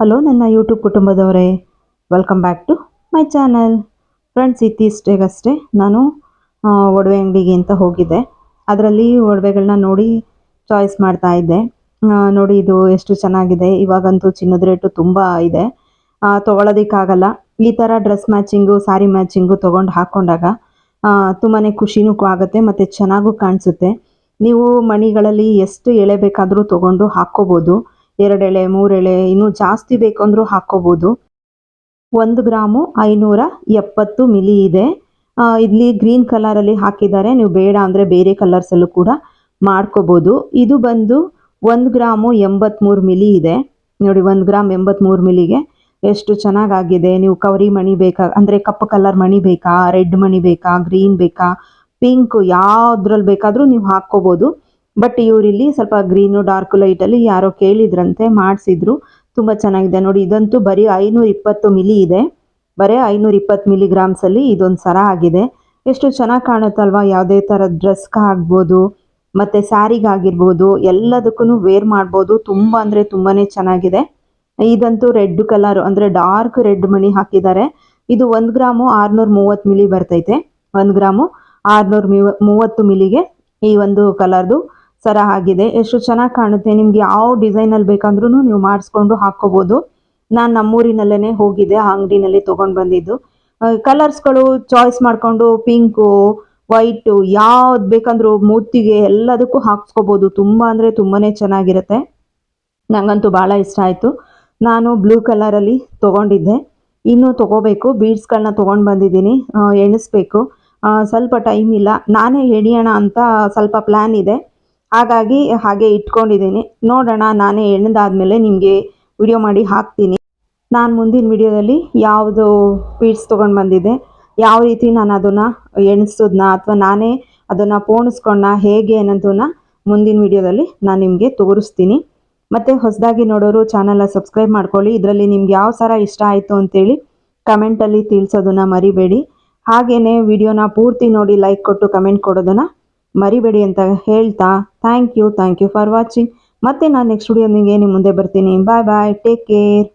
Hello ನನ್ನ YouTube ಕುಟುಂಬದವರೇ welcome back to my channel friends ಇತ್ತೀಚೆಗಷ್ಟೇ ನಾನು ಒಡವೆ ಅಂಗಡಿಗೆ ಅಂತ ಹೋಗಿದ್ದೆ. ಅದರಲ್ಲಿ ಒಡವೆಗಳನ್ನ ನೋಡಿ ಚಾಯ್ಸ್ ಮಾಡ್ತಾ ಇದ್ದೆ. ನೋಡಿ ಇದು ಎಷ್ಟು ಚೆನ್ನಾಗಿದೆ. ಇವಾಗಂತೂ ಚಿನ್ನದ ರೇಟು ತುಂಬ ಇದೆ. ತೊಗೊಳೋದಕ್ಕಾಗಲ್ಲ. ಈ ಥರ ಡ್ರೆಸ್ ಮ್ಯಾಚಿಂಗು ಸ್ಯಾರಿ ಮ್ಯಾಚಿಂಗು ತೊಗೊಂಡು ಹಾಕ್ಕೊಂಡಾಗ ತುಂಬಾ ಖುಷಿನೂ ಆಗುತ್ತೆ ಮತ್ತು ಚೆನ್ನಾಗೂ ಕಾಣಿಸುತ್ತೆ. ನೀವು ಮಣಿಗಳಲ್ಲಿ ಎಷ್ಟು ಎಳೆ ಬೇಕಾದರೂ ತೊಗೊಂಡು ಹಾಕ್ಕೋಬೋದು. ಎರಡು ಎಳೆ, ಮೂರು ಎಳೆ, ಇನ್ನೂ ಜಾಸ್ತಿ ಬೇಕಂದ್ರೂ ಹಾಕ್ಕೋಬೋದು ಒಂದು ಗ್ರಾಮು ಐನೂರ ಎಪ್ಪತ್ತು ಮಿಲಿ ಇದೆ. ಇಲ್ಲಿ ಗ್ರೀನ್ ಕಲರಲ್ಲಿ ಹಾಕಿದ್ದಾರೆ. ನೀವು ಬೇಡ ಅಂದರೆ ಬೇರೆ ಕಲರ್ಸಲ್ಲೂ ಕೂಡ ಮಾಡ್ಕೋಬೋದು. ಇದು ಬಂದು ಒಂದು ಗ್ರಾಮು ಎಂಬತ್ತ್ಮೂರು ಮಿಲಿ ಇದೆ. ನೋಡಿ, ಒಂದು ಗ್ರಾಮ್ ಎಂಬತ್ತ್ಮೂರು ಮಿಲಿಗೆ ಎಷ್ಟು ಚೆನ್ನಾಗಾಗಿದೆ. ನೀವು ಕವರಿ ಮಣಿ ಬೇಕಾ, ಅಂದರೆ ಕಪ್ಪು ಕಲರ್ ಮಣಿ ಬೇಕಾ, ರೆಡ್ ಮಣಿ ಬೇಕಾ, ಗ್ರೀನ್ ಬೇಕಾ, ಪಿಂಕ್ ಯಾವುದ್ರಲ್ಲಿ ಬೇಕಾದರೂ ನೀವು ಹಾಕ್ಕೋಬೋದು. ಬಟ್ ಇವರಿಲ್ಲಿ ಸ್ವಲ್ಪ ಗ್ರೀನು ಡಾರ್ಕ್ ಲೈಟಲ್ಲಿ ಯಾರೋ ಕೇಳಿದ್ರಂತೆ ಮಾಡಿಸಿದ್ರು. ತುಂಬ ಚೆನ್ನಾಗಿದೆ. ನೋಡಿ, ಇದಂತೂ ಬರೀ ಐನೂರ ಇಪ್ಪತ್ತು ಮಿಲಿ ಇದೆ. ಬರೀ ಐನೂರ ಇಪ್ಪತ್ತು ಮಿಲಿಗ್ರಾಮ್ಸಲ್ಲಿ ಇದೊಂದು ಸರ ಆಗಿದೆ. ಎಷ್ಟು ಚೆನ್ನಾಗಿ ಕಾಣುತ್ತಲ್ವಾ? ಯಾವುದೇ ಥರ ಡ್ರೆಸ್ಗೆ ಆಗ್ಬೋದು, ಮತ್ತು ಸ್ಯಾರಿಗಾಗಿರ್ಬೋದು ಎಲ್ಲದಕ್ಕೂ ವೇರ್ ಮಾಡ್ಬೋದು. ತುಂಬ ಅಂದರೆ ತುಂಬಾ ಚೆನ್ನಾಗಿದೆ. ಇದಂತೂ ರೆಡ್ ಕಲರ್ ಅಂದರೆ ಡಾರ್ಕ್ ರೆಡ್ ಮಣಿ ಹಾಕಿದ್ದಾರೆ. ಇದು ಒಂದು ಗ್ರಾಮು ಆರುನೂರ ಮೂವತ್ತು ಮಿಲಿ ಬರ್ತೈತೆ. ಒಂದು ಗ್ರಾಮು ಆರುನೂರ ಮೂವತ್ತು ಮಿಲಿಗೆ ಈ ಒಂದು ಕಲರ್ದು ಸರ ಆಗಿದೆ. ಎಷ್ಟು ಚೆನ್ನಾಗಿ ಕಾಣುತ್ತೆ, ನಿಮ್ಗೆ ಯಾವ ಡಿಸೈನಲ್ಲಿ ಬೇಕಂದ್ರೂ ನೀವು ಮಾಡಿಸ್ಕೊಂಡು ಹಾಕ್ಕೋಬೋದು. ನಾನು ನಮ್ಮೂರಿನಲ್ಲೇ ಹೋಗಿದ್ದೆ ಆ ಅಂಗಡಿನಲ್ಲಿ ತೊಗೊಂಡು ಬಂದಿದ್ದು. ಕಲರ್ಸ್ಗಳು ಚಾಯ್ಸ್ ಮಾಡಿಕೊಂಡು ಪಿಂಕು ವೈಟು ಯಾವ್ದು ಬೇಕಂದ್ರೂ ಮೂತಿಗೆ ಎಲ್ಲದಕ್ಕೂ ಹಾಕ್ಸ್ಕೋಬೋದು. ತುಂಬ ಅಂದರೆ ತುಂಬಾ ಚೆನ್ನಾಗಿರುತ್ತೆ. ನನಗಂತೂ ಭಾಳ ಇಷ್ಟ ಆಯಿತು. ನಾನು ಬ್ಲೂ ಕಲರಲ್ಲಿ ತೊಗೊಂಡಿದ್ದೆ. ಇನ್ನೂ ತೊಗೋಬೇಕು. ಬೀಡ್ಸ್ಗಳನ್ನ ತೊಗೊಂಡು ಬಂದಿದ್ದೀನಿ. ಎಣಿಸ್ಬೇಕು. ಸ್ವಲ್ಪ ಟೈಮ್ ಇಲ್ಲ. ನಾನೇ ಎಣಿಯೋಣ ಅಂತ ಸ್ವಲ್ಪ ಪ್ಲ್ಯಾನ್ ಇದೆ. ಹಾಗಾಗಿ ಹಾಗೆ ಇಟ್ಕೊಂಡಿದ್ದೀನಿ. ನೋಡೋಣ, ನಾನೇ ಎಣ್ದಾದ್ಮೇಲೆ ನಿಮಗೆ ವಿಡಿಯೋ ಮಾಡಿ ಹಾಕ್ತೀನಿ. ನಾನು ಮುಂದಿನ ವಿಡಿಯೋದಲ್ಲಿ ಯಾವುದು ಪೀಡ್ಸ್ ತೊಗೊಂಡು ಬಂದಿದ್ದೆ ಯಾವ ರೀತಿ ನಾನು ಅದನ್ನು ಎಣಿಸೋದನ್ನ ಅಥವಾ ನಾನೇ ಅದನ್ನು ಪೋಣಿಸ್ಕೊಂಡ ಹೇಗೆ ಅನ್ನೋದನ್ನ ಮುಂದಿನ ವಿಡಿಯೋದಲ್ಲಿ ನಾನು ನಿಮಗೆ ತೋರಿಸ್ತೀನಿ. ಮತ್ತು ಹೊಸದಾಗಿ ನೋಡೋರು ಚಾನಲ್ನ ಸಬ್ಸ್ಕ್ರೈಬ್ ಮಾಡ್ಕೊಳ್ಳಿ. ಇದರಲ್ಲಿ ನಿಮ್ಗೆ ಯಾವ ಥರ ಇಷ್ಟ ಆಯಿತು ಅಂತೇಳಿ ಕಮೆಂಟಲ್ಲಿ ತಿಳಿಸೋದನ್ನ ಮರಿಬೇಡಿ. ಹಾಗೆಯೇ ವಿಡಿಯೋನ ಪೂರ್ತಿ ನೋಡಿ ಲೈಕ್ ಕೊಟ್ಟು ಕಮೆಂಟ್ ಕೊಡೋದನ್ನು ಮರಿಬೇಡಿ ಅಂತ ಹೇಳ್ತಾ thank you thank you for watching ಮತ್ತೆ ನಾನು ನೆಕ್ಸ್ಟ್ ವಿಡಿಯೋನಿಗೆ ನಿಮ್ಮ ಮುಂದೆ ಬರ್ತೀನಿ. ಬಾಯ್ ಬಾಯ್ ಟೇಕ್ ಕೇರ್